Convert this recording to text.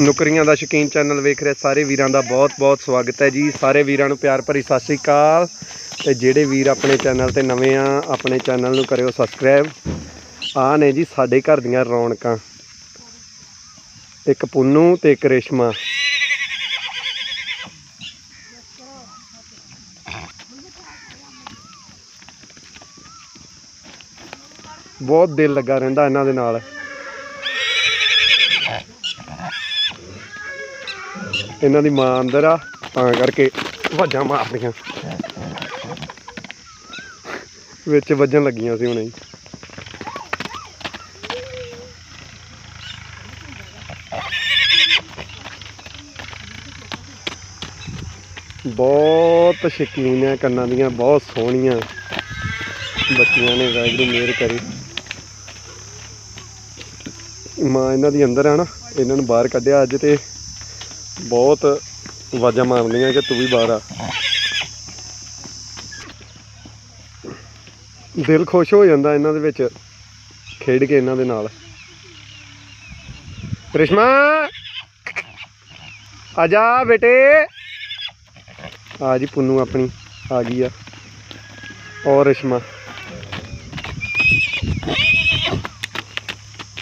ਨੁਕਰੀਆਂ ਦਾ ਸ਼ੌਕੀਨ ਚੈਨਲ ਵੇਖ ਰਿਹਾ, ਸਾਰੇ ਵੀਰਾਂ ਦਾ ਬਹੁਤ-ਬਹੁਤ ਸਵਾਗਤ ਹੈ ਜੀ। ਸਾਰੇ ਵੀਰਾਂ ਨੂੰ ਪਿਆਰ ਭਰੀ ਸਤਿ ਸ੍ਰੀ ਅਕਾਲ। ਤੇ ਜਿਹੜੇ ਵੀਰ ਆਪਣੇ ਚੈਨਲ ਤੇ ਨਵੇਂ ਆ, ਆਪਣੇ ਚੈਨਲ ਨੂੰ ਕਰਿਓ ਸਬਸਕ੍ਰਾਈਬ। ਆ ਨੇ ਜੀ ਸਾਡੇ ਘਰ ਦੀਆਂ ਰੌਣਕਾਂ। ਇੱਕ ਪੁੰਨੂ ਤੇ ਇੱਕ ਰੇਸ਼ਮਾ। ਬਹੁਤ ਦਿਲ ਲੱਗਾ ਰਹਿੰਦਾ ਇਹਨਾਂ ਦੇ ਨਾਲ। ਇਹਨਾਂ ਦੀ ਮਾਂ ਅੰਦਰ ਆ, ਤਾਂ ਕਰਕੇ ਵਾਜਾਂ ਮਾਰਦੀਆਂ ਵਿੱਚ ਵੱਜਣ ਲੱਗੀਆਂ ਸੀ ਹੁਣੇ ਬਹੁਤ ਸ਼ਕੀਨ ਹੈ ਕੰਨਾਂ ਦੀਆਂ, ਬਹੁਤ ਸੋਹਣੀਆਂ। ਬੱਚੀਆਂ ਨੇ ਵਾਹਿਗੁਰੂ ਮਿਹਰ ਕਰੇ। ਮਾਂ ਇਹਨਾਂ ਦੀ ਅੰਦਰ ਆ ਨਾ, ਇਹਨਾਂ ਨੂੰ ਬਾਹਰ ਕੱਢਿਆ ਅੱਜ ਤੇ ਬਹੁਤ ਆਵਾਜ਼ਾਂ ਮਾਰਦੀਆਂ ਕਿ ਤੂੰ ਵੀ ਬਾਹਰ ਆ। ਦਿਲ ਖੁਸ਼ ਹੋ ਜਾਂਦਾ ਇਹਨਾਂ ਦੇ ਵਿੱਚ, ਖੇਡ ਕੇ ਇਹਨਾਂ ਦੇ ਨਾਲ। ਕ੍ਰਿਸ਼ਮਾ! ਆ ਜਾ ਬੇਟੇ। ਆ ਜੀ, ਪੁੰਨੂ ਆਪਣੀ ਆ ਗਈ ਆ। ਔਰ ਰਿਸ਼ਮਾ